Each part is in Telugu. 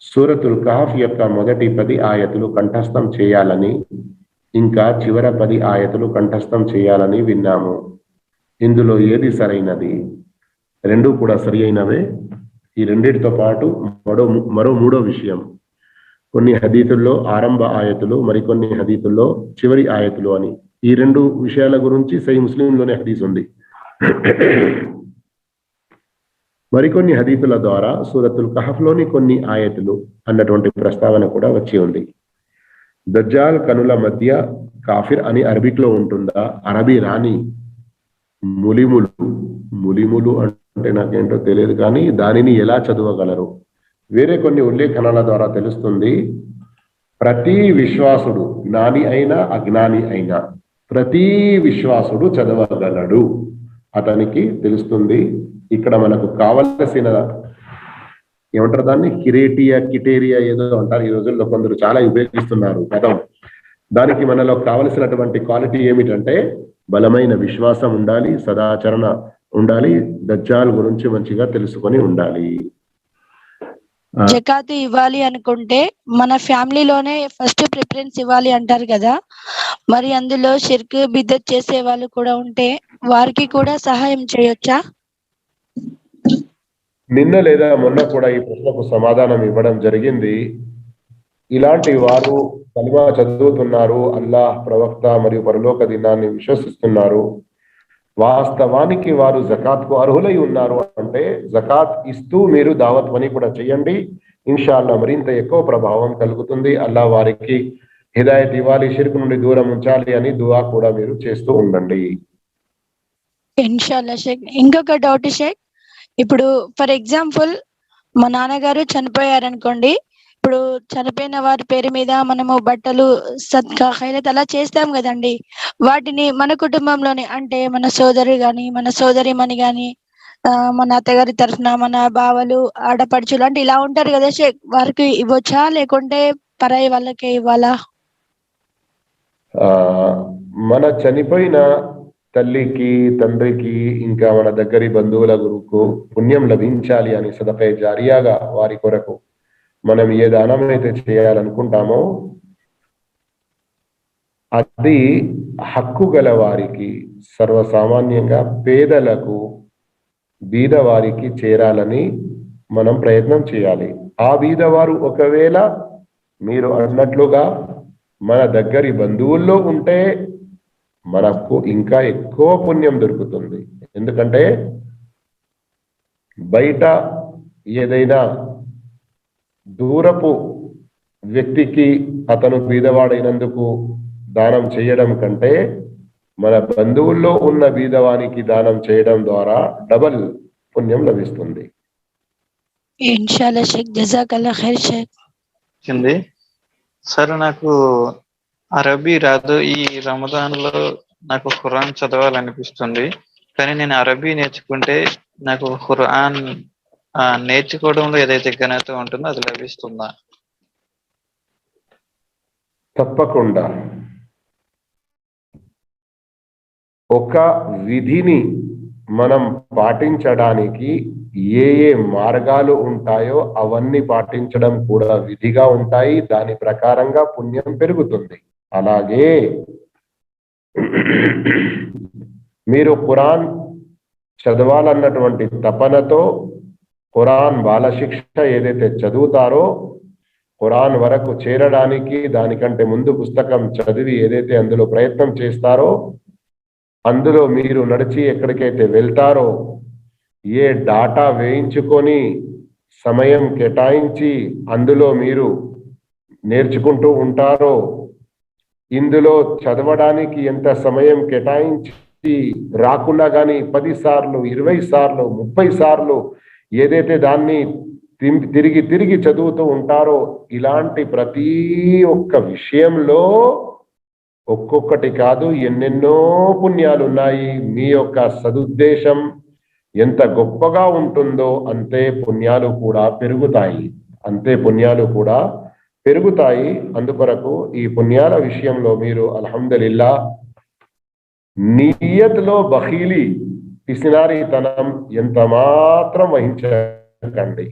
సూరతుల్ కహఫ్ యొక్క మొదటి పది ఆయతులు కంఠస్థం చేయాలని ఇంకా చివర పది ఆయతులు కంఠస్థం చేయాలని విన్నాము. ఇందులో ఏది సరైనది? రెండు కూడా సరి అయినవే. ఈ రెండిటితో పాటు మరో మరో మూడో విషయం. కొన్ని హదీతుల్లో ఆరంభ ఆయతులు మరికొన్ని హదీతుల్లో చివరి ఆయతులు అని. ఈ రెండు విషయాల గురించి సై ముస్లింలోనే హదీస్ ఉంది. మరికొన్ని హదీతుల ద్వారా సూరతుల్ కహఫ్లోని కొన్ని ఆయతులు అన్నటువంటి ప్రస్తావన కూడా వచ్చి ఉంది. దజ్జాల్ కనుల మధ్య కాఫిర్ అని అరబిక్లో ఉంటుందా? అరబీ రాణి ములిములు ములిములు అంటే నాకేంటో తెలియదు కానీ దానిని ఎలా చదవగలరు? వేరే కొన్ని ఉల్లేఖనాల ద్వారా తెలుస్తుంది. ప్రతి విశ్వాసుడు జ్ఞాని అయినా అజ్ఞాని అయినా ప్రతి విశ్వాసుడు చదవగలడు. అతనికి తెలుస్తుంది ఇక్కడ మనకు కావలసిన ఏమంటారు దాన్ని? కిరేటియా కిటేరియా ఏదో అంటారు. ఈ రోజుల్లో కొందరు చాలా ఉపయోగిస్తున్నారు పదం. దానికి మనలో కావలసినటువంటి క్వాలిటీ ఏమిటంటే బలమైన విశ్వాసం ఉండాలి సదాచరణ ఉండాలి దజ్జాల గురించి మంచిగా తెలుసుకొని ఉండాలి. జకాతు ఇవ్వాలి అనుకుంటే మన ఫ్యామిలీలోనే ఫస్ట్ ప్రిఫరెన్స్ ఇవ్వాలి అంటారు కదా. మరి అందులో షిర్క్ బిద్దత్ చేసే వాళ్ళు కూడా ఉంటే వారికి కూడా సహాయం చేయొచ్చా? నిన్న లేదా మొన్న కూడా ఈ ప్రశ్నకు సమాధానం ఇవ్వడం జరిగింది. ఇలాంటి వారు కలిమా చదువుతున్నారు అల్లాహ్ ప్రవక్త మరియు పరలోక దినాన్ని విశ్వసిస్తున్నారు. వాస్తవానికి వారు జకాత్కు అర్హులై ఉన్నారు అంటే జకాత్ ఇస్తూ మీరు దావత్ పని కూడా చేయండి. ఇన్షాల్లా మరింత ఎక్కువ ప్రభావం కలుగుతుంది. అల్లా వారికి హిదాయత్ ఇవ్వాలి షిర్క్ నుండి దూరం ఉంచాలి అని దువా కూడా మీరు చేస్తూ ఉండండి. ఇన్షాల్లా షేక్ ఇంకొక డౌట్ షేక్. ఇప్పుడు ఫర్ ఎగ్జాంపుల్ మా నాన్నగారు చనిపోయారనుకోండి ఇప్పుడు చనిపోయిన వారి పేరు మీద మనము బట్టలు సత్కా హైలత్ అలా చేస్తాం కదండి. వాటిని మన కుటుంబంలోనే అంటే మన సోదరు గాని మన సోదరిమణి గాని మన అత్తగారి తరఫున మన బావలు ఆడపడుచులు అంటే ఇలా ఉంటారు కదా షేక్ వారికి ఇవ్వచ్చా? లేకుంటే పరాయి వాళ్ళకే ఇవ్వాలా? మన చనిపోయిన తల్లికి తండ్రికి ఇంకా మన దగ్గరి బంధువుల గురుకు పుణ్యం లభించాలి అని సదపై జారియాగా వారి కొరకు మనం ఏ దానం అయితే చేయాలనుకుంటామో అది హక్కు గల వారికి సర్వసామాన్యంగా పేదలకు బీదవారికి చేరాలని మనం ప్రయత్నం చేయాలి. ఆ బీదవారు ఒకవేళ మీరు అన్నట్లుగా మన దగ్గరి బంధువుల్లో ఉంటే మనకు ఇంకా ఎక్కువ పుణ్యం దొరుకుతుంది. ఎందుకంటే బయట ఏదైనా దూరపు వ్యక్తికి అతను బీదవాడైనందుకు దానం చేయడం కంటే మన బంధువుల్లో ఉన్న బీదవానికి దానం చేయడం ద్వారా డబల్ పుణ్యం లభిస్తుంది. సరే నాకు అరబీ రాదు. ఈ రమదాన్లో నాకు ఖురాన్ చదవాలనిపిస్తుంది. కానీ నేను అరబీ నేర్చుకుంటే నాకు ఖురాన్ ఆ, నేర్చుకోవడంలో ఏదైతే ఘనత ఉంటుందో అది లభిస్తుందా? తప్పకుండా. ఒక విధిని మనం పాటించడానికి ఏ ఏ మార్గాలు ఉంటాయో అవన్నీ పాటించడం కూడా విధిగా ఉంటాయి. దాని ప్రకారంగా పుణ్యం పెరుగుతుంది. అలాగే మీరు ఖురాన్ చదవాలన్నటువంటి తపనతో ఖురాన్ బాలశిక్ష ఏదైతే చదువుతారో ఖురాన్ వరకు చేరడానికి దానికంటే ముందు పుస్తకం చదివి ఏదైతే అందులో ప్రయత్నం చేస్తారో అందులో మీరు నడిచి ఎక్కడికైతే వెళ్తారో ఏ డాటా వేయించుకొని సమయం కేటాయించి అందులో మీరు నేర్చుకుంటూ ఉంటారో ఇందులో చదవడానికి ఎంత సమయం కేటాయించి రాకున్నా కానీ పది సార్లు ఇరవై సార్లు ముప్పై సార్లు ఏదైతే దాన్ని తిరిగి తిరిగి చదువుతూ ఉంటారో ఇలాంటి ప్రతి ఒక్క విషయంలో ఒక్కొక్కటి కాదు ఎన్నెన్నో పుణ్యాలు ఉన్నాయి మీ యొక్క సదుద్దేశం ఎంత గొప్పగా ఉంటుందో అంతే పుణ్యాలు కూడా పెరుగుతాయి. అంతే పుణ్యాలు కూడా పెరుగుతాయి. అందుకొరకు ఈ పుణ్యాల విషయంలో మీరు అల్హమ్దులిల్లా నియత్లో బహీలి పిసినారితనం ఎంత మాత్రం వహించకండి.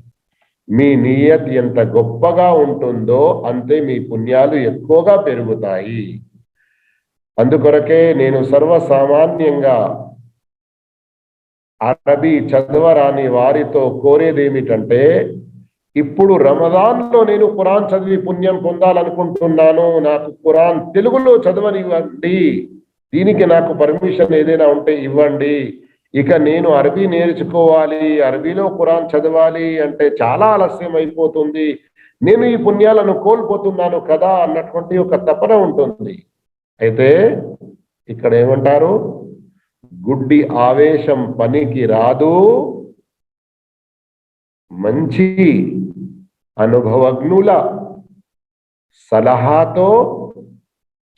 మీ నియత్ ఎంత గొప్పగా ఉంటుందో అంతే మీ పుణ్యాలు ఎక్కువగా పెరుగుతాయి. అందుకొరకే నేను సర్వసామాన్యంగా అరబీ చదవరాని వారితో కోరేదేమిటంటే ఇప్పుడు రమదాన్లో నేను ఖురాన్ చదివి పుణ్యం పొందాలనుకుంటున్నాను నాకు ఖురాన్ తెలుగులో చదవనివ్వండి. దీనికి నాకు పర్మిషన్ ఏదైనా ఉంటే ఇవ్వండి. ఇక నేను అరబీ నేర్చుకోవాలి అరబీలో ఖురాన్ చదవాలి అంటే చాలా ఆలస్యం అయిపోతుంది నేను ఈ పుణ్యాలను కోల్పోతున్నాను కదా అన్నటువంటి ఒక తపన ఉంటుంది. అయితే ఇక్కడ ఏమంటారు? గుడ్డి ఆవేశం పనికి రాదు. మంచి అనుభవజ్ఞుల సలహాతో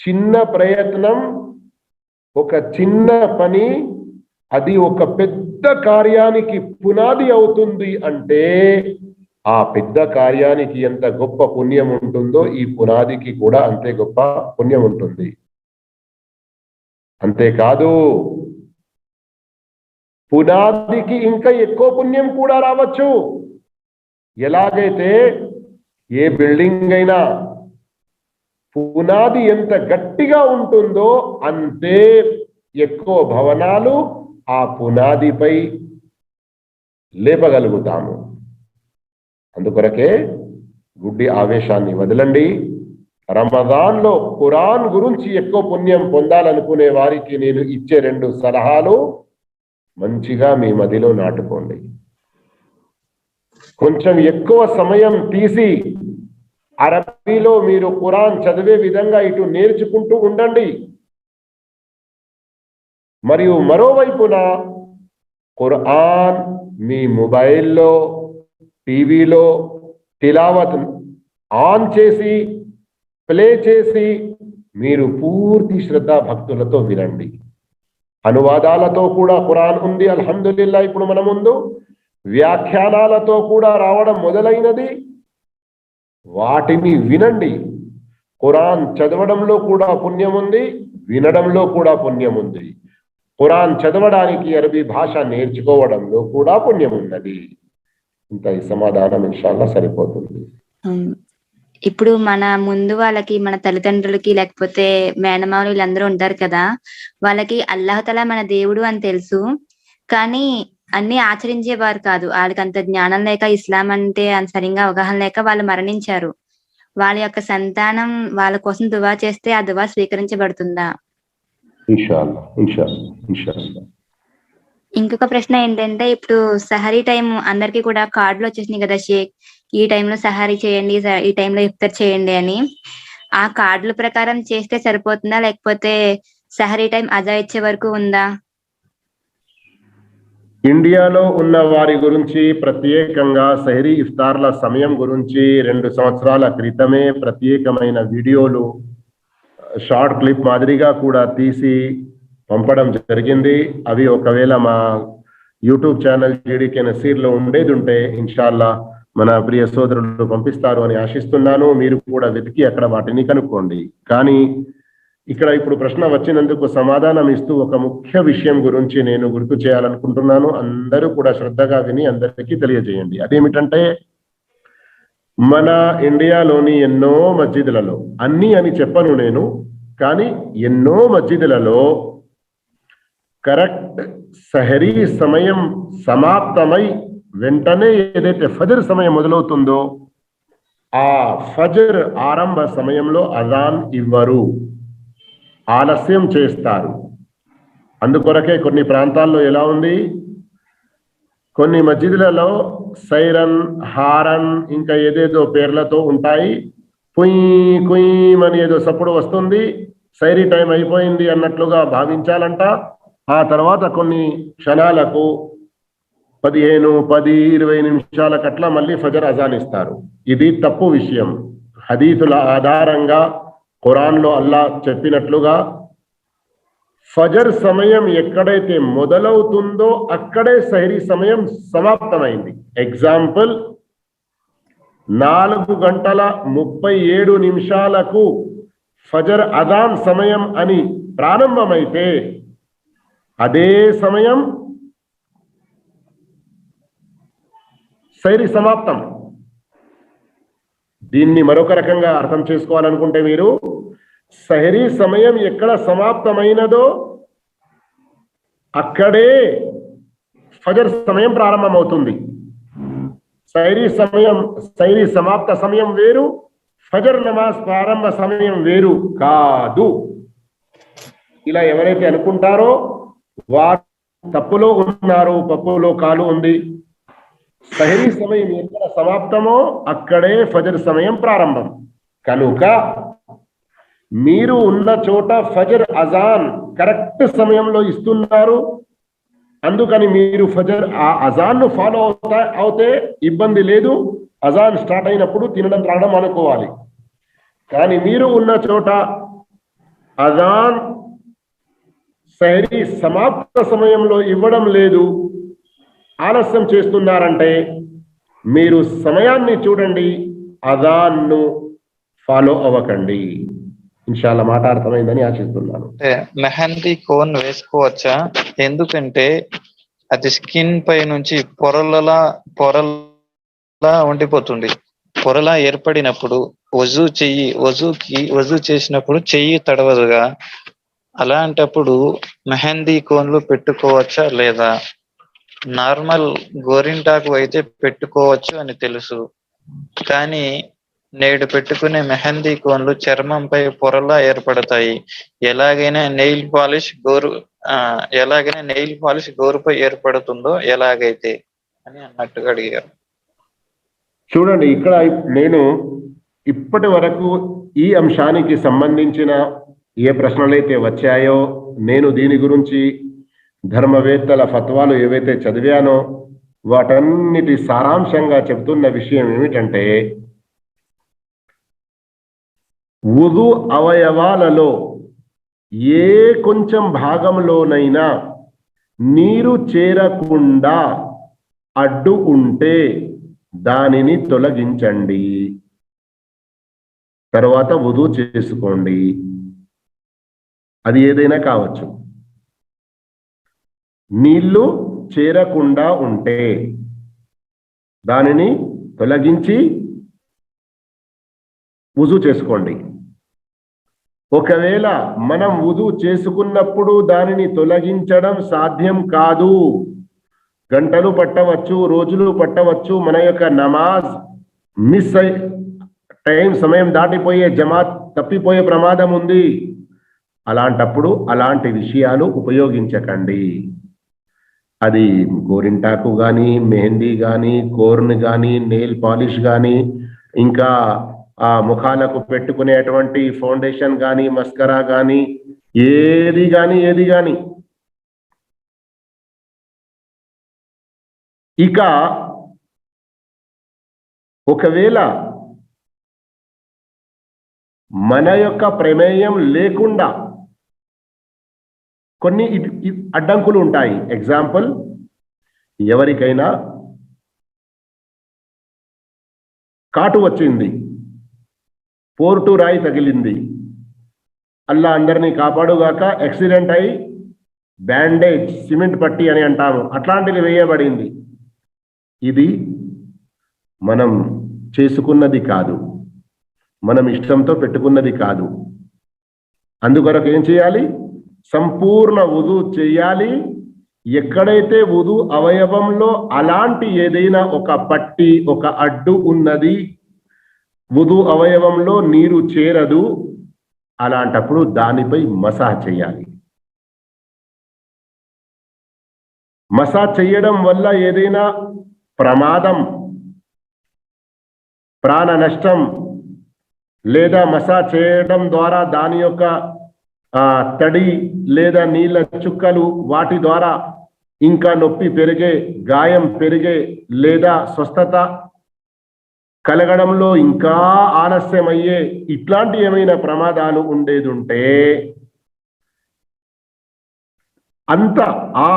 చిన్న ప్రయత్నం ఒక చిన్న పని అది ఒక పెద్ద కార్యానికి పునాది అవుతుంది అంటే ఆ పెద్ద కార్యానికి ఎంత గొప్ప పుణ్యం ఉంటుందో ఈ పునాదికి కూడా అంతే గొప్ప పుణ్యం ఉంటుంది. అంతేకాదు పునాదికి ఇంకా ఎక్కువ పుణ్యం కూడా రావచ్చు. ఎలాగైతే ఏ బిల్డింగ్ అయినా పునాది ఎంత గట్టిగా ఉంటుందో అంతే ఎక్కువ భవనాలు ఆ పునాదిపై లేపగలుగుతాము. అందుకొరకే గుడ్డి ఆవేశాన్ని వదలండి. రమదాన్లో ఖురాన్ గురించి ఎక్కువ పుణ్యం పొందాలనుకునే వారికి నేను ఇచ్చే రెండు సలహాలు మంచిగా మీ మదిలో నాటుకోండి. కొంచెం ఎక్కువ సమయం తీసి అరబీలో మీరు ఖురాన్ చదివే విధంగా ఇటు నేర్చుకుంటూ ఉండండి. మరియు మరోవైపున ఖురాన్ మీ మొబైల్లో టీవీలో తిలావత్ ఆన్ చేసి ప్లే చేసి మీరు పూర్తి శ్రద్ధ భక్తులతో వినండి. అనువాదాలతో కూడా ఖురాన్ ఉంది అల్హందుల్లా ఇప్పుడు మన ముందు వ్యాఖ్యానాలతో కూడా రావడం మొదలైనది. వాటిని వినండి. ఖురాన్ చదవడంలో కూడా పుణ్యం ఉంది వినడంలో కూడా పుణ్యం ఉంది ఖురాన్ చదవడానికి అరబీ భాష నేర్చుకోవడంలో కూడా పుణ్యం ఉన్నది ఇంత ఈ సమాధానం ఇన్షాల్లా సరిపోతుంది. ఇప్పుడు మన ముందు వాళ్ళకి మన తల్లిదండ్రులకి లేకపోతే మేనమావులు వీళ్ళందరూ ఉంటారు కదా వాళ్ళకి అల్లాహతల మన దేవుడు అని తెలుసు. కానీ అన్ని ఆచరించేవారు కాదు. వాళ్ళకి అంత జ్ఞానం లేక ఇస్లాం అంటే అంత సరిగా అవగాహన లేక వాళ్ళు మరణించారు. వాళ్ళ యొక్క సంతానం వాళ్ళ కోసం దువా చేస్తే ఆ దువా స్వీకరించబడుతుందా? ఇంకొక ప్రశ్న ఏంటంటే ఇప్పుడు సహరీ టైం అందరికీ కూడా కార్డులు వచ్చేసినాయి కదా షేక్. ఈ టైంలో సహారీ చేయండి ఈ టైంలో ఇఫ్తార్ చేయండి అని. ఆ కార్డుల ప్రకారం చేస్తే సరిపోతుందా? లేకపోతే సహరీ టైం అజా ఇచ్చే వరకు ఉందా? ఇండియాలో ఉన్న వారి గురించి ప్రత్యేకంగా సహరీ ఇఫ్తార్ల సమయం గురించి రెండు సంవత్సరాల క్రితమే ప్రత్యేకమైన వీడియోలు షార్ట్ క్లిప్ మాదిరిగా కూడా తీసి పంపడం జరిగింది. అవి ఒకవేళ మా యూట్యూబ్ ఛానల్ జీడీకే నసీర్లో ఉండేది ఉంటే ఇన్షాల్లా మన ప్రియ సోదరులు పంపిస్తారు అని ఆశిస్తున్నాను. మీరు కూడా వెతికి అక్కడ వాటిని కనుక్కోండి. కానీ ఇక్కడ ఇప్పుడు ప్రశ్న వచ్చినందుకు సమాధానం ఇస్తూ ఒక ముఖ్య విషయం గురించి నేను గుర్తు చేయాలనుకుంటున్నాను. అందరూ కూడా శ్రద్ధగా విని అందరికీ తెలియజేయండి. అదేమిటంటే మన ఇండియాలోని ఎన్నో మస్జిదులలో అన్ని అని చెప్పను నేను కానీ ఎన్నో మస్జిదులలో కరెక్ట్ సహరీ సమయం సమాప్తమై వెంటనే ఏదైతే ఫజర్ సమయం మొదలవుతుందో ఆ ఫజర్ ఆరంభ సమయంలో అజాన్ ఇవ్వరు. ఆలస్యం చేస్తారు. అందుకొరకే కొన్ని ప్రాంతాల్లో ఎలా ఉంది? కొన్ని మస్జిదులలో సైరన్ హారన్ ఇంకా ఏదేదో పేర్లతో ఉంటాయి. కుయ్ కుయ్ అని ఏదో సప్పుడు వస్తుంది. సైరీ టైం అయిపోయింది అన్నట్లుగా భావించాలంట. ఆ తర్వాత కొన్ని క్షణాలకు పదిహేను పది ఇరవై నిమిషాలకు అట్లా మళ్ళీ ఫజర్ అజాన్ ఇస్తారు. ఇది తప్పు విషయం. హదీతుల ఆధారంగా ఖురాన్లో అల్లా చెప్పినట్లుగా ఫజర్ సమయం ఎక్కడైతే మొదలవుతుందో అక్కడే సహరీ సమయం సమాప్తమైంది. ఎగ్జాంపుల్ నాలుగు గంటల ముప్పై ఏడు నిమిషాలకు ఫజర్ అదాన్ సమయం అని ప్రారంభమైతే అదే సమయం సైరి సమాప్తం. దీన్ని మరొక రకంగా అర్థం చేసుకోవాలనుకుంటే మీరు సహరీ సమయం ఎక్కడ సమాప్తమైనదో అక్కడే ఫజర్ సమయం ప్రారంభమవుతుంది. సైరీ సమయం సైరీ సమాప్త సమయం వేరు ఫజర్ నమాజ్ ప్రారంభ సమయం వేరు కాదు. ఇలా ఎవరైతే అనుకుంటారో వారు తప్పులో ఉన్నారు పప్పులో కాలు ఉంది. సహరీ సమయం ఎక్కడ సమాప్తమో అక్కడే ఫజర్ సమయం ప్రారంభం. కనుక మీరు ఉన్న చోట ఫజర్ అజాన్ కరెక్ట్ సమయంలో ఇస్తున్నారు. అందుకని మీరు ఫజర్ ఆ అజాన్ను ఫాలో అవుతా అవుతే ఇబ్బంది లేదు. అజాన్ స్టార్ట్ అయినప్పుడు తినడం త్రాగడం అనుకోవాలి. కానీ మీరు ఉన్న చోట అజాన్ సహరీ సమాప్త సమయంలో ఇవ్వడం లేదు. ఆలస్యం చేస్తున్నారంటే మీరు సమయాన్ని చూడండి. అజాన్ను ఫాలో అవ్వకండి. ఇన్షాల్లా మాట అర్థమైందని ఆశిస్తున్నాను మెహందీ కోన్ వేసుకోవచ్చా? ఎందుకంటే అది స్కిన్ పై నుంచి పొరలలా పొరలా ఉండిపోతుంది. పొరలా ఏర్పడినప్పుడు వజు చెయ్యి వజుకి వజు చేసినప్పుడు చెయ్యి తడవదుగా? అలాంటప్పుడు మెహందీ కోన్లు పెట్టుకోవచ్చా లేదా? నార్మల్ గోరింటాకు అయితే పెట్టుకోవచ్చు అని తెలుసు. కానీ నేడు పెట్టుకునే మెహందీ కోన్లు చర్మంపై పొరలా ఏర్పడతాయి. ఎలాగైనా నెయిల్ పాలిష్ గోరు ఆ ఎలాగైనా నెయిల్ పాలిష్ గోరుపై ఏర్పడుతుందో ఎలాగైతే అని అన్నట్టుగా అడిగారు. చూడండి ఇక్కడ నేను ఇప్పటి వరకు ఈ అంశానికి సంబంధించిన ఏ ప్రశ్నలైతే వచ్చాయో నేను దీని గురించి ధర్మవేత్తల ఫత్వాలు ఏవైతే చదివానో వాటన్నిటి సారాంశంగా చెబుతున్న విషయం ఏమిటంటే ఉదు అవయవాలలో ఏ కొంచెం భాగంలోనైనా నీరు చేరకుండా అడ్డు ఉంటే దానిని తొలగించండి. తర్వాత వధు చేసుకోండి. అది ఏదైనా కావచ్చు. నీళ్ళు చేరకుండా ఉంటే దానిని తొలగించి వుజు చేసుకోండి. ఒకవేళ మనం వుజు చేసుకున్నప్పుడు దానిని తొలగించడం సాధ్యం కాదు. గంటలు పట్టవచ్చు రోజులు పట్టవచ్చు మన యొక్క నమాజ్ మిస్ అయి టైం సమయం దాటిపోయే జమాత్ తప్పిపోయే ప్రమాదం ఉంది. అలాంటప్పుడు అలాంటి విషయాలు ఉపయోగించకండి. అది గోరింటాకు కానీ మెహందీ కానీ కోర్న్ కానీ నెయిల్ పాలిష్ కానీ ఇంకా ఆ ముఖాలకు పెట్టుకునేటువంటి ఫౌండేషన్ కానీ మస్కరా కానీ ఏది కానీ ఏది కానీ ఇక ఒకవేళ మన యొక్క ప్రమేయం లేకుండా కొన్ని అడ్డంకులు ఉంటాయి. ఎగ్జాంపుల్ ఎవరికైనా కాటు వచ్చింది. పోర్టు రాయి తగిలింది. అల్లా అందరినీ కాపాడుగాక యాక్సిడెంట్ అయి బ్యాండేజ్ సిమెంట్ పట్టి అని అంటాము. అట్లాంటిది వేయబడింది. ఇది మనం చేసుకున్నది కాదు. మనం ఇష్టంతో పెట్టుకున్నది కాదు. అందుకొరకు ఏం చేయాలి? సంపూర్ణ ఉదు చేయాలి. ఎక్కడైతే ఉదు అవయవంలో అలాంటి ఏదైనా ఒక పట్టి ఒక అడ్డు ఉన్నది ఉదు అవయవంలో నీరు చేరదు అలాంటప్పుడు దానిపై మసాజ్ చేయాలి. మసాజ్ చేయడం వల్ల ఏదైనా ప్రమాదం ప్రాణ నష్టం లేదా మసాజ్ చేయడం ద్వారా దాని యొక్క ఆ, తడి లేదా నీళ్ళ చుక్కలు వాటి ద్వారా ఇంకా నొప్పి పెరిగే గాయం పెరిగే లేదా స్వస్థత కలగడంలో ఇంకా ఆలస్యం అయ్యే ఇట్లాంటి ఏమైనా ప్రమాదాలు ఉండేది ఉంటే అంత ఆ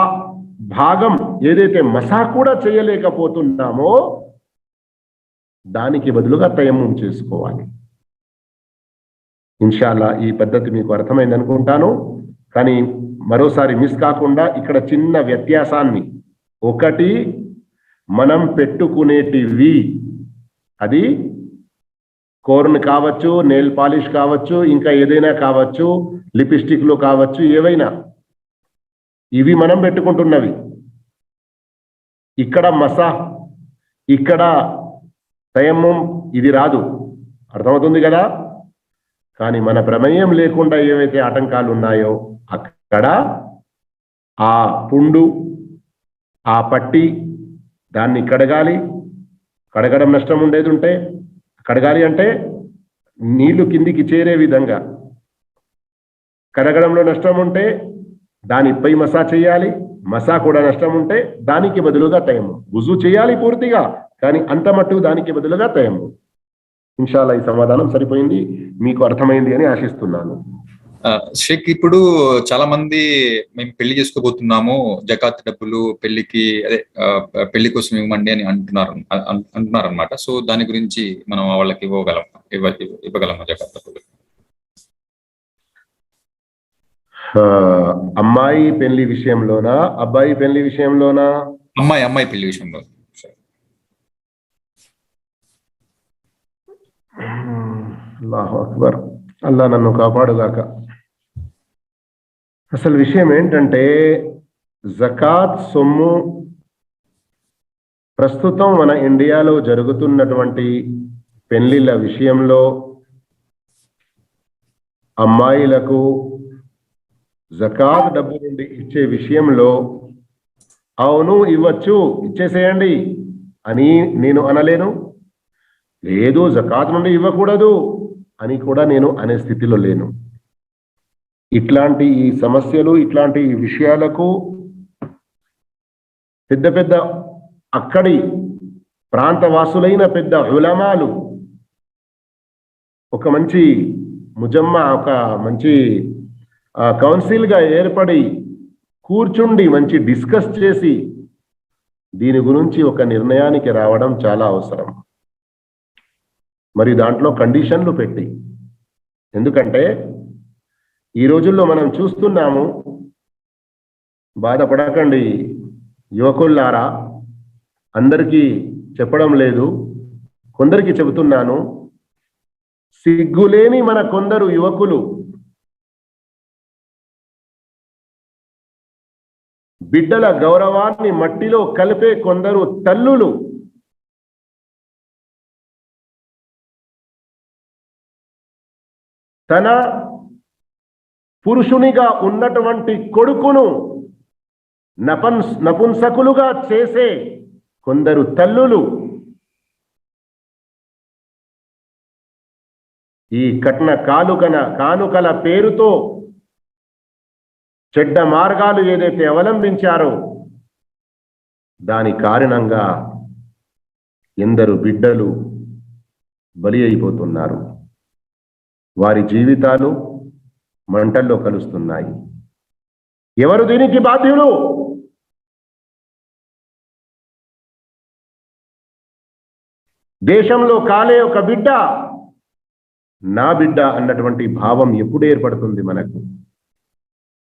భాగం ఏదైతే మసా కూడా చేయలేకపోతున్నామో దానికి బదులుగా తయమ్మం చేసుకోవాలి. ఇన్షాల్లా ఈ పద్ధతి మీకు అర్థమైంది అనుకుంటాను. కానీ మరోసారి మిస్ కాకుండా ఇక్కడ చిన్న వ్యత్యాసాన్ని. ఒకటి మనం పెట్టుకునేటివి అది కోర్న్ కావచ్చు నెయిల్ పాలిష్ కావచ్చు ఇంకా ఏదైనా కావచ్చు లిప్స్టిక్లు కావచ్చు ఏవైనా. ఇవి మనం పెట్టుకుంటున్నవి. ఇక్కడ మసా ఇక్కడ తయమ్మం ఇది రాదు. అర్థమవుతుంది కదా? కానీ మన ప్రమేయం లేకుండా ఏవైతే ఆటంకాలు ఉన్నాయో అక్కడ ఆ పుండు ఆ పట్టి దాన్ని కడగాలి. కడగడం నష్టం ఉండేది ఉంటే కడగాలి అంటే నీళ్ళు కిందికి చేరే విధంగా. కడగడంలో నష్టం ఉంటే దానిపై మసా చేయాలి మసా కూడా నష్టం ఉంటే దానికి బదులుగా తయము గుజు చేయాలి పూర్తిగా కానీ అంత మట్టు దానికి బదులుగా తయము ఇన్షాల్లా ఈ సమాధానం సరిపోయింది. మీకు అర్థమైంది అని ఆశిస్తున్నాను. షేక్ ఇప్పుడు చాలా మంది మేము పెళ్ళి చేసుకోబోతున్నాము జకాత్ డబ్బులు పెళ్ళికి అదే పెళ్ళి కోసం ఇవ్వమండి అని అంటున్నారు అంటున్నారు అనమాట సో దాని గురించి మనం వాళ్ళకి ఇవ్వగలం ఇవ్వ ఇవ్వగలమా జకాత్ డబ్బులు? అమ్మాయి పెళ్ళి విషయంలోనా అబ్బాయి పెళ్ళి విషయంలోనా? అమ్మాయి అమ్మాయి పెళ్ళి విషయంలో. అల్లాహు అక్బర్. అల్లా నన్ను కాపాడుగాక. అసలు విషయం ఏంటంటే జకాత్ సొమ్ము ప్రస్తుతం మన ఇండియాలో జరుగుతున్నటువంటి పెళ్ళిళ్ళ విషయంలో అమ్మాయిలకు జకాత్ డబ్బు నుండి ఇచ్చే విషయంలో అవును ఇవ్వచ్చు ఇచ్చేసేయండి అని నేను అనలేను. లేదు జకాత్ నుండి ఇవ్వకూడదు అని కూడా నేను అనే స్థితిలో లేను. ఇట్లాంటి ఈ సమస్యలు ఇట్లాంటి విషయాలకు పెద్ద పెద్ద అక్కడి ప్రాంతవాసులైన పెద్ద ఉలమాలు ఒక మంచి ముజమ్మ ఒక మంచి కౌన్సిల్గా ఏర్పడి కూర్చుండి మంచి డిస్కస్ చేసి దీని గురించి ఒక నిర్ణయానికి రావడం చాలా అవసరం. మరి దాంట్లో కండిషన్లు పెట్టి. ఎందుకంటే ఈ రోజుల్లో మనం చూస్తున్నాము బాధపడకండి. యువకుల్లారా అందరికీ చెప్పడం లేదు కొందరికి చెబుతున్నాను. సిగ్గులేని మన కొందరు యువకులు బిడ్డల గౌరవాన్ని మట్టిలో కలిపే కొందరు తల్లులు తన పురుషునిగా ఉన్నటువంటి కొడుకును నపన్స్ నపుంసకులుగా చేసే కొందరు తల్లులు. ఈ కట్న కాలుకన కానుకల పేరుతో చెడ్డ మార్గాలు ఏదైతే అవలంబించారో దాని కారణంగా ఎందరు బిడ్డలు బలి అయిపోతున్నారు. వారి జీవితాలు మంటల్లో కలుస్తున్నాయి. ఎవరు దీనికి బాధ్యులు? దేశంలో కాలే ఒక బిడ్డ. నా బిడ్డ అన్నటువంటి భావం ఎప్పుడు ఏర్పడుతుంది మనకు?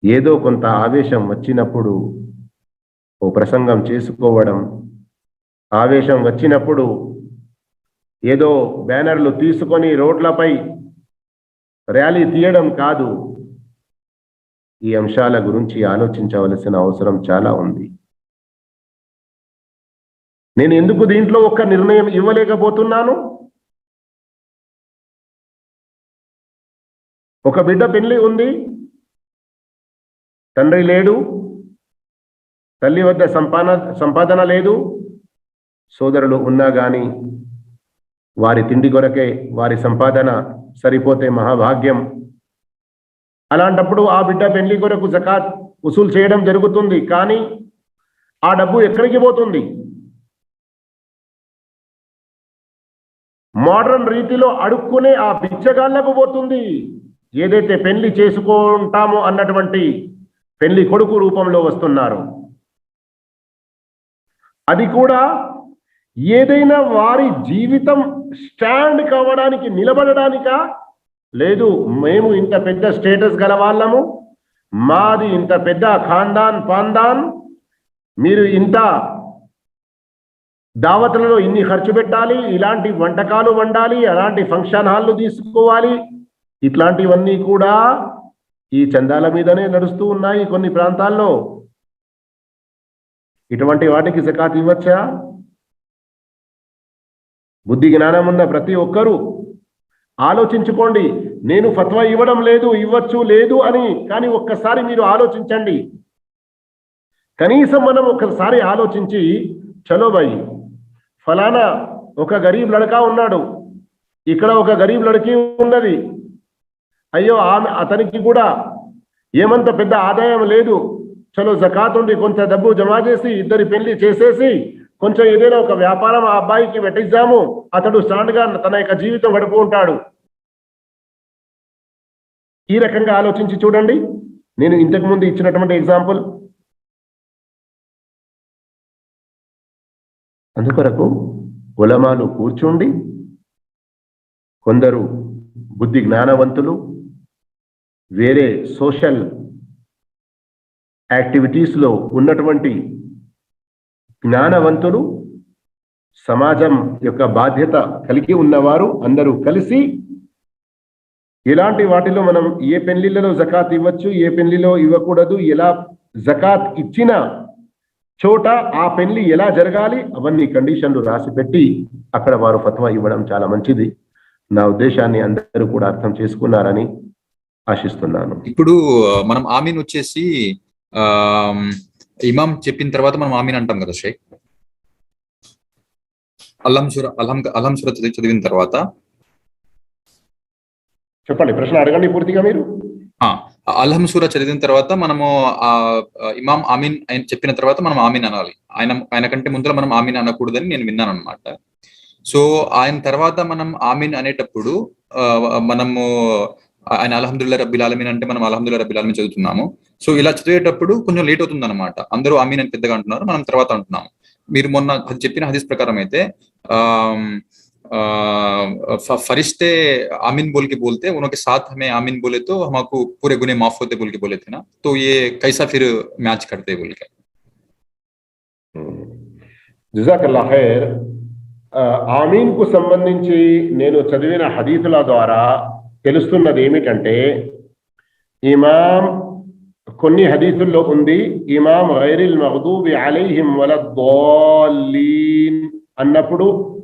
ఏదో కొంత ఆవేశం వచ్చినప్పుడు ఓ ప్రసంగం చేసుకోవడం ఆవేశం వచ్చినప్పుడు ఏదో బ్యానర్లు తీసుకొని రోడ్లపై ర్యాలీ తీయడం కాదు. ఈ అంశాల గురించి ఆలోచించవలసిన అవసరం చాలా ఉంది. నేను ఎందుకు దీంట్లో ఒక్క నిర్ణయం ఇవ్వలేకపోతున్నాను? ఒక బిడ్డ పెళ్ళి ఉంది. తండ్రి లేడు. తల్లి వద్ద సంపాదన సంపాదన లేదు. సోదరులు ఉన్నా గాని వారి తిండి కొరకే వారి సంపాదన సరిపోతే మహాభాగ్యం. అలాంటప్పుడు ఆ బిడ్డ పెళ్ళి కొరకు జకాత్ వసూలు చేయడం జరుగుతుంది కానీ ఆ డబ్బు ఎక్కడికి పోతుంది? మోడర్న్ రీతిలో అడుక్కునే ఆ పిచ్చగాళ్ళకు పోతుంది. ఏదైతే పెళ్ళి చేసుకుంటామో అన్నటువంటి పెళ్ళి కొడుకు రూపంలో వస్తున్నారు. అది కూడా ఏదైనా వారి జీవితం స్టాండ్ కావడానికి నిలబడడానికా? లేదు మేము ఇంత పెద్ద స్టేటస్ గల వాళ్ళము. మాది ఇంత పెద్ద ఖాందాన్ పాందాన్ మీరు ఇంత దావతులలో ఇన్ని ఖర్చు పెట్టాలి ఇలాంటి వంటకాలు వండాలి అలాంటి ఫంక్షన్ హాల్లు తీసుకోవాలి. ఇట్లాంటివన్నీ కూడా ఈ చందాల మీదనే నడుస్తూ ఉన్నాయి కొన్ని ప్రాంతాల్లో. ఇటువంటి వాటికి జకాత్ ఇవ్వచ్చా? బుద్ధి జ్ఞానం ఉన్న ప్రతి ఒక్కరూ ఆలోచించుకోండి. నేను ఫత్వా ఇవ్వడం లేదు ఇవ్వచ్చు లేదు అని కానీ ఒక్కసారి మీరు ఆలోచించండి. కనీసం మనం ఒకసారి ఆలోచించి చలో బాయి ఫలానా ఒక గరీబ్ లడకా ఉన్నాడు. ఇక్కడ ఒక గరీబ్ లడకీ ఉన్నది. అయ్యో ఆమె అతనికి కూడా ఏమంత పెద్ద ఆదాయం లేదు. చలో జకాత్ ఉండి కొంత డబ్బు జమ చేసి ఇద్దరి పెళ్ళి చేసేసి కొంచెం ఏదైనా ఒక వ్యాపారం ఆ అబ్బాయికి పెట్టిద్దాము అతడు స్టాండ్గా తన యొక్క జీవితం గడుపు ఉంటాడు. ఈ రకంగా ఆలోచించి చూడండి. నేను ఇంతకు ముందు ఇచ్చినటువంటి ఎగ్జాంపుల్. అందుకొరకు ఉలమాలు కూర్చుండి కొందరు బుద్ధి జ్ఞానవంతులు వేరే సోషల్ యాక్టివిటీస్లో ఉన్నటువంటి జ్ఞానవంతుడు సమాజం యొక్క బాధ్యత కలిగి ఉన్నవారు అందరూ కలిసి ఎలాంటి వాటిలో మనం ఏ పెళ్ళిళ్ళలో జకాత్ ఇవ్వచ్చు ఏ పెళ్ళిలో ఇవ్వకూడదు ఎలా జకాత్ ఇచ్చిన చోట ఆ పెళ్ళి ఎలా జరగాలి అవన్నీ కండిషన్లు రాసి పెట్టి అక్కడ వారు ఫత్వా ఇవ్వడం చాలా మంచిది. నా ఉద్దేశాన్ని అందరూ కూడా అర్థం చేసుకున్నారని ఆశిస్తున్నాను. ఇప్పుడు మనం ఆమెను వచ్చేసి ఆ ఇమాం చెప్పిన తర్వాత మనం ఆమీన్ అంటాం కదా షేక్? అల్లం సుర అల్హం అల్హం సుర చదివి- చదివిన తర్వాత చెప్పండి ప్రశ్న అడగండి పూర్తిగా మీరు. అల్హం సూర చదివిన తర్వాత మనము ఆ ఇమాం ఆమీన్ ఆయన చెప్పిన తర్వాత మనం ఆమీన్ అనాలి. ఆయన ఆయన కంటే ముందర మనం ఆమీన్ అనకూడదని నేను విన్నాను అనమాట సో ఆయన తర్వాత మనం ఆమీన్ అనేటప్పుడు మనము ఆయన అల్హమ్దుల్లా రబ్బిల్ ఆలమీన్ అంటే మనం అల్హమ్దుల్లా రబ్బిల్ ఆలమీన్ చదువుతున్నాము. సో ఇలా చదివేటప్పుడు కొంచెం లేట్ అవుతుంది అనమాట అందరూ ఆమీన్ అని పెద్దగా అంటున్నారు మనం తర్వాత అంటున్నాము మీరు మొన్న అది చెప్పిన హదీస్ ప్రకారం అయితే ఆమ్, आ, फ- फरिश्ते आमीन बोल के बोलते हैं उनके साथ हमें आमीन बोले तो हमको पूरे गुने माफ होते बोल के बोले थे ना तो ये कैसा फिर मैच करते बोल के జుజాకల్లా ఖైర్ ఆ, ఆమీన్ కు సంబంధించి నేను చదివిన హదీతుల ద్వారా తెలుస్తున్నది ఏమిటంటే ఇమాం కొన్ని హదీసుల్లో ఉంది ఇమాం గైరిల్ మహదూబి అలైహిం వలద్దోలీన్ అన్నప్పుడు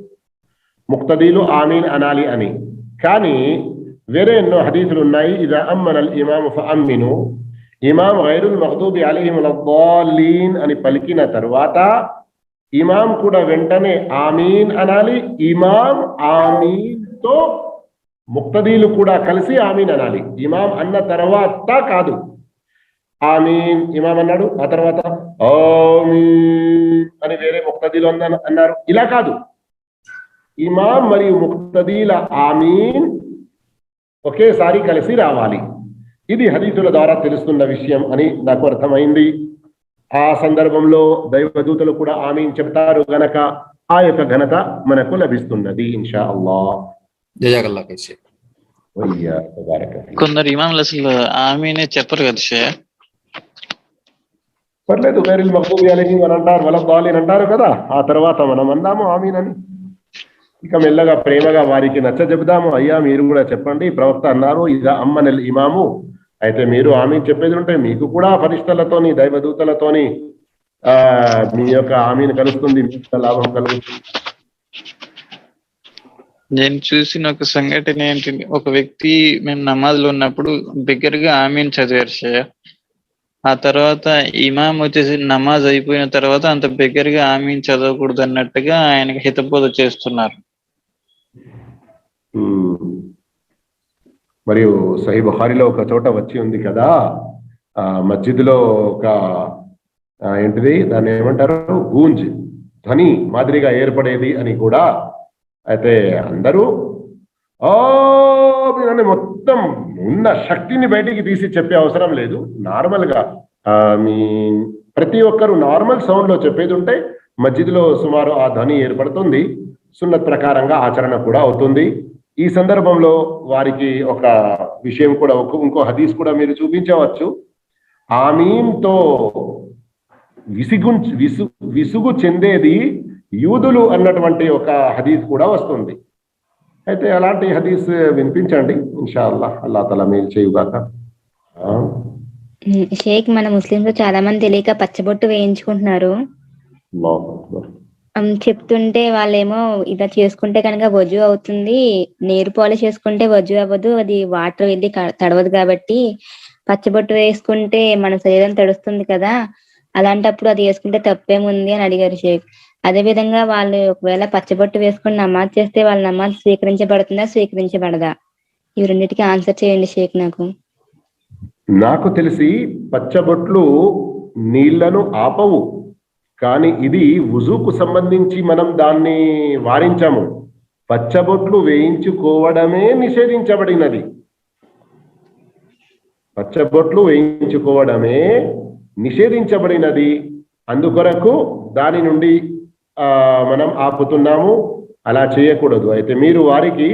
ముక్తదీలు ఆమీన్ అనాలి అని. కానీ వేరే ఎన్నో హదీసులు ఉన్నాయి ఇదా అమ్మనల్ ఇమాము ఫఅమ్మిను ఇమాం గైరుల్ మగ్దూబి అలైహిం దోలీన్ అని పలికిన తర్వాత ఇమాం కూడా వెంటనే ఆమీన్ అనాలి ఇమాం ఆమీన్తో ముక్తదీలు కూడా కలిసి ఆమీన్ అనాలి ఇమాం అన్న తర్వాత కాదు ఆమీన్. ఇమాం అన్నాడు. ఆ తర్వాత ఆమీన్ అని వేరే ముక్తదీలు అన్న- అన్నారు. ఇలా కాదు. ఇమాం మరియు ముక్తదీల ఆమీన్ ఒకేసారి కలిసి రావాలి. ఇది హదీతుల ద్వారా తెలుస్తున్న విషయం అని నాకు అర్థమైంది. ఆ సందర్భంలో దైవదూతలు కూడా ఆమీన్ చెప్తారు గనక ఆ యొక్క ఘనత మనకు లభిస్తున్నది ఇన్షా అల్లా. కొందరు ఇమాములు అసలు ఆమెనే చెప్పరు కదా షే పర్లేదు వేరే మహబూబి అని అంటారు వలద్దాలి అని అంటారు కదా ఆ తర్వాత మనం అందాము ఆమీన్ అని ఇక మెల్లగా ప్రేమగా వారికి నచ్చ చెబుదాము. అయ్యా మీరు కూడా చెప్పండి. ప్రవక్త అన్నారు ఇదా అమ్మనల్ ఇమాము. అయితే మీరు ఆమె చెప్పేది ఉంటే మీకు కూడా ఫరిష్టలతోని దైవదూతలతోని ఆ మీ యొక్క ఆమెను కలుస్తుంది మీకు లాభం కలుగుతుంది. నేను చూసిన ఒక సంఘటన ఏంటి ఒక వ్యక్తి మేము నమాజ్లో ఉన్నప్పుడు బిగ్గరగా ఆమెను చదివారు ఆ తర్వాత ఇమాం వచ్చేసి నమాజ్ అయిపోయిన తర్వాత అంత బిగ్గరగా ఆమెను చదవకూడదు అన్నట్టుగా ఆయనకి హితబోధ చేస్తున్నారు. మరియు సహీ బుహారిలో ఒక చోట వచ్చి ఉంది కదా ఆ మస్జిద్లో ఒక ఏంటిది దాన్ని ఏమంటారు గూంజ్ ధ్వని మాదిరిగా ఏర్పడేది అని కూడా అయితే అందరూ ఓ కానీ మొత్తం ఉన్న శక్తిని బయటికి తీసి చెప్పే అవసరం లేదు. నార్మల్గా ఆ, మీ ప్రతి ఒక్కరు నార్మల్ సౌండ్లో చెప్పేది ఉంటే మస్జిద్లో సుమారు ఆ ధ్వని ఏర్పడుతుంది. సున్నత్ ప్రకారంగా ఆచరణ కూడా అవుతుంది. ఈ సందర్భంలో వారికి ఒక విషయం కూడా ఇంకో హదీస్ కూడా మీరు చూపించవచ్చు. ఆమీన్తో విసిగు విసు విసుగు చెందేది యూదులు అన్నటువంటి ఒక హదీస్ కూడా వస్తుంది. అయితే అలాంటి హదీస్ వినిపించండి. ఇన్షా అల్లా తల మేలు చేయుగాక. షేక్ మన ముస్లింస్ చాలా మంది తెలియక పచ్చబొట్టు వేయించుకుంటున్నారు. చెప్తుంటే వాళ్ళేమో ఇలా చేసుకుంటే కనుక వజు అవుతుంది. నీరు పాలిష్ చేసుకుంటే వజు అవ్వదు. అది వాటర్ వెళ్ళి తడవదు కాబట్టి పచ్చబొట్టు వేసుకుంటే మన శరీరం తడుస్తుంది కదా. అలాంటప్పుడు అది వేసుకుంటే తప్పేముంది అని అడిగారు షేక్. అదే విధంగా వాళ్ళు ఒకవేళ పచ్చబొట్టు వేసుకుని నమాజ్ చేస్తే వాళ్ళ నమాజ్ స్వీకరించబడుతుందా స్వీకరించబడదా? ఇవి రెండింటికి ఆన్సర్ చేయండి షేక్ నాకు. నాకు తెలిసి పచ్చబొట్లు నీళ్ళను ఆపవు కానీ ఇది వుజుకు సంబంధించి మనం దాన్ని వారించాము. పచ్చబొట్లు వేయించుకోవడమే నిషేధించబడినది. పచ్చబొట్లు వేయించుకోవడమే నిషేధించబడినది. అందుకొరకు దాని నుండి మనం ఆపుతున్నాము అలా చేయకూడదు. అయితే మీరు వారికి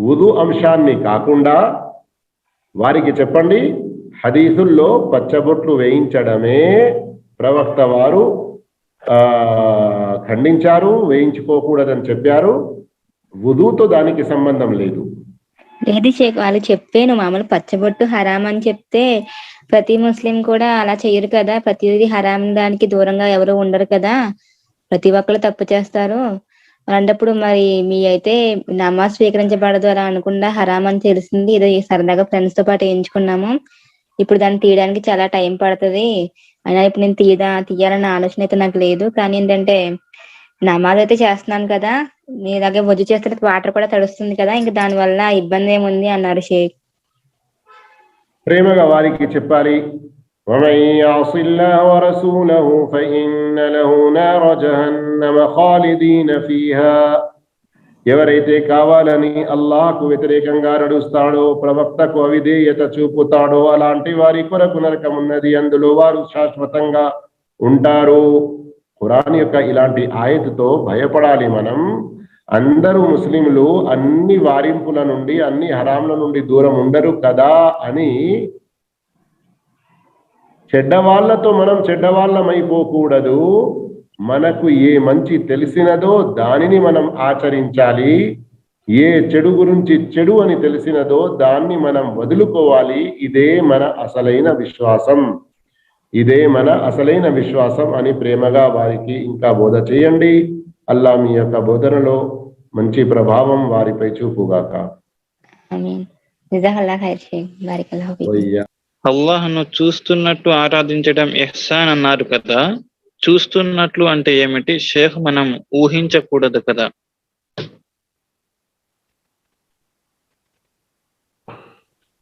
ఉదు అంశాన్ని కాకుండా వారికి చెప్పండి హదీసుల్లో పచ్చబొట్లు వేయించడమే ప్రవక్త వారు ఆ ఖండించారు వేయించుకోకూడదని చెప్పారు. ఉదుతో దానికి సంబంధం లేదు. లేదు షేక్ వాళ్ళు చెప్పాను మామూలు పచ్చబొట్టు హరాం అని చెప్తే ప్రతి ముస్లిం కూడా అలా చేయరు కదా. ప్రతిదీ హరాం దానికి దూరంగా ఎవరు ఉండరు కదా. ప్రతి ఒక్కరు తప్పు చేస్తారు. అలాంటప్పుడు మరి మీ అయితే నమాజ్ స్వీకరించబడదు అలా అనుకుండా హరామ్ అని తెలిసింది. ఇది సరదాగా ఫ్రెండ్స్తో పాటు వేయించుకున్నాము. ఇప్పుడు దాన్ని తీయడానికి చాలా టైం పడుతుంది. అయినా ఇప్పుడు నేను తీయదా తీయాలన్న ఆలోచన అయితే నాకు లేదు. కానీ ఏంటంటే నమాజ్ అయితే చేస్తున్నాను కదా. ఇలాగే వజ్జు చేస్తే వాటర్ కూడా తడుస్తుంది కదా. ఇంకా దాని వల్ల ఇబ్బంది ఏముంది? అన్నారు షేక్. ప్రేమగా వారికి చెప్పాలి. ومن يعص الله ورسوله فإن له نار جهنم خالدين فيها ఎవరైతే కావాలని అల్లాహకు వ్యతిరేకంగా నడుస్తాడో ప్రవక్తకు అవిధేయత చూపుతాడో అలాంటి వారి కొరకు నరకం ఉన్నది అందులో వారు శాశ్వతంగా ఉంటారు ఖురాన్ యొక్క ఇలాంటి ఆయతుతో భయపడాలి మనం అందరూ ముస్లింలు అన్ని వారింపుల నుండి అన్ని హరాంల నుండి దూరం ఉండరు కదా అని చెడ్డవాళ్ళతో మనం చెడ్డవాళ్ళమైపోకూడదు మనకు ఏ మంచి తెలిసినదో దానిని మనం ఆచరించాలి. ఏ చెడు గురించి చెడు అని తెలిసినదో దాన్ని మనం వదులుకోవాలి. ఇదే మన అసలైన విశ్వాసం. ఇదే మన అసలైన విశ్వాసం అని ప్రేమగా వారికి ఇంకా బోధ చేయండి. అల్లా మీ యొక్క బోధనలో మంచి ప్రభావం వారిపై చూపుగాక. అల్లాహ్ను చూస్తున్నట్టు ఆరాధించడం ఎహ్సాన్ అన్నారు కదా. చూస్తున్నట్లు అంటే ఏమిటి? షేఖ్ మనం ఊహించకూడదు కదా.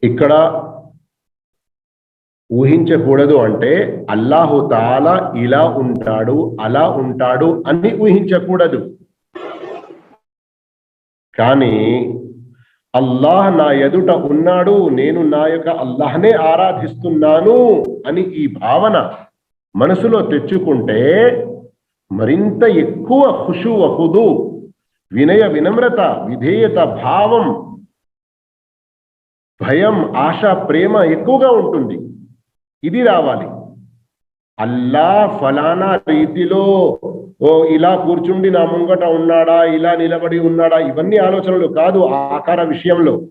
ఇక్కడ ఊహించకూడదు అంటే అల్లాహు తాలా ఇలా ఉంటాడు అలా ఉంటాడు అని ఊహించకూడదు. కానీ అల్లాహ్ నా ఎదుట ఉన్నాడు నేను నా యొక్క అల్లాహ్నే ఆరాధిస్తున్నాను అని ఈ భావన మనసులో తెచ్చుకుంటే మరింత ఎక్కువ ఖుషు హుదు వినయ వినమ్రత విధేయత భావం భయం ఆశ ప్రేమ ఎక్కువగా ఉంటుంది. ఇది రావాలి. అల్లా ఫలానా రీతిలో ఓ ఇలా కూర్చుండి నా ముంగట ఉన్నాడా? ఇలా నిలబడి ఉన్నాడా? ఇవన్నీ ఆలోచనలు కాదు ఆకార విషయంలో.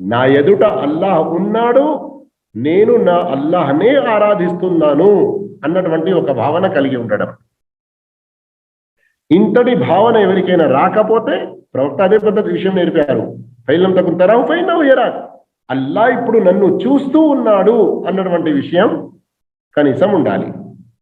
నా ఎదుట అల్లాహ్ ఉన్నాడు నేను నా అల్లాహ్నే ఆరాధిస్తున్నాను అన్నటువంటి ఒక భావన కలిగి ఉండడం. ఇంతటి భావన ఎవరికైనా రాకపోతే ప్రవక్త అదే పద్ధతి విషయం నేర్పారు. ఫైలం తగ్గుతారా ఫైన్ ఎరా అల్లా ఇప్పుడు నన్ను చూస్తూ ఉన్నాడు అన్నటువంటి విషయం కనీసం ఉండాలి.